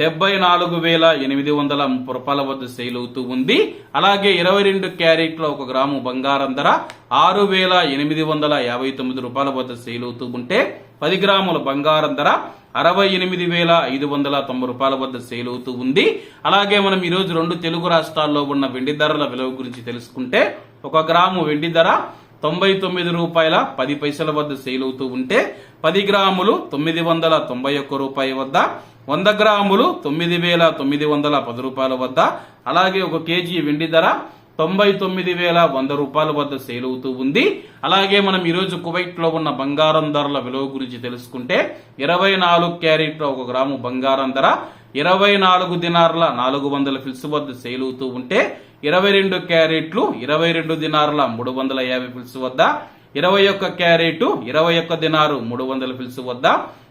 డెబ్బై నాలుగు వేల ఎనిమిది వందల ముప్పై రూపాయల వద్ద సేల్ అవుతూ ఉంది. అలాగే ఇరవై రెండు క్యారెట్ల ఒక గ్రాము బంగారం ధర ఆరు వేల ఎనిమిది వందల యాభై తొమ్మిది రూపాయల వద్ద సేల్ అవుతూ ఉంటే పది గ్రాముల బంగారం ధర అరవై ఎనిమిది వేల ఐదు వందల తొంభై రూపాయల వద్ద సేల్ అవుతూ ఉంది. అలాగే మనం ఈరోజు రెండు తెలుగు రాష్ట్రాల్లో ఉన్న వెండి ధరల విలువ గురించి తెలుసుకుంటే ఒక గ్రాము వెండి ధర తొంభై తొమ్మిది రూపాయల పది పైసల వద్ద సేల్ అవుతూ ఉంటే పది గ్రాములు తొమ్మిది వందల తొంభై ఒక్క రూపాయి వద్ద వంద గ్రాములు తొమ్మిది వేల తొమ్మిది వందల పది రూపాయల వద్ద అలాగే ఒక కేజీ వెండి ధర తొంభై తొమ్మిది వేల వంద రూపాయల వద్ద సేల్ అవుతూ ఉంది. అలాగే మనం ఈరోజు కువైట్లో ఉన్న బంగారం ధరల విలువ గురించి తెలుసుకుంటే ఇరవై నాలుగు క్యారెట్ల ఒక గ్రాము బంగారం ధర ఇరవై నాలుగు దినార్ల నాలుగు వందల ఫిల్స్ వద్ద సేల్ అవుతూ ఉంటే ఇరవై రెండు క్యారెట్లు ఇరవై రెండు దినార్ల మూడు వందల యాభై ఫిల్స్ వద్ద ఇరవై ఒక్క క్యారెట్ ఇరవై ఒక్క దినారు మూడు వందల ఫిల్స్ వద్ద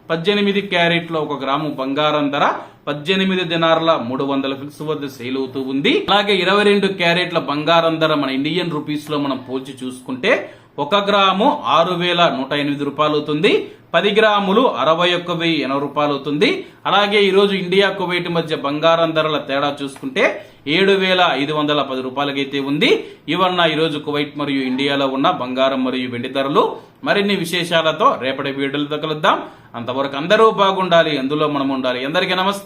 పద్దెనిమిది క్యారెట్లో ఒక గ్రాము బంగారం ధర పద్దెనిమిది దినార్ల మూడు వందల ఫిల్స్ వద్ద సేల్ అవుతూ ఉంది. అలాగే ఇరవై రెండు క్యారెట్ల బంగారం ధర మన ఇండియన్ రూపీస్లో మనం పోల్చి చూసుకుంటే ఒక గ్రాము ఆరు వేల నూట ఎనిమిది రూపాయలు అవుతుంది. పది గ్రాములు అరవై ఒక్క వెయ్యి ఎనభై రూపాయలు అవుతుంది. అలాగే ఈ రోజు ఇండియా కువైట్ మధ్య బంగారం ధరల తేడా చూసుకుంటే ఏడు వేల ఐదు వందల పది రూపాయలకైతే ఉంది. ఇవన్న ఈ రోజు కువైట్ మరియు ఇండియాలో ఉన్న బంగారం మరియు వెండి ధరలు. మరిన్ని విశేషాలతో రేపటి వీడియోలతో కలుద్దాం. అంతవరకు అందరూ బాగుండాలి. అందులో మనం ఉండాలి. అందరికీ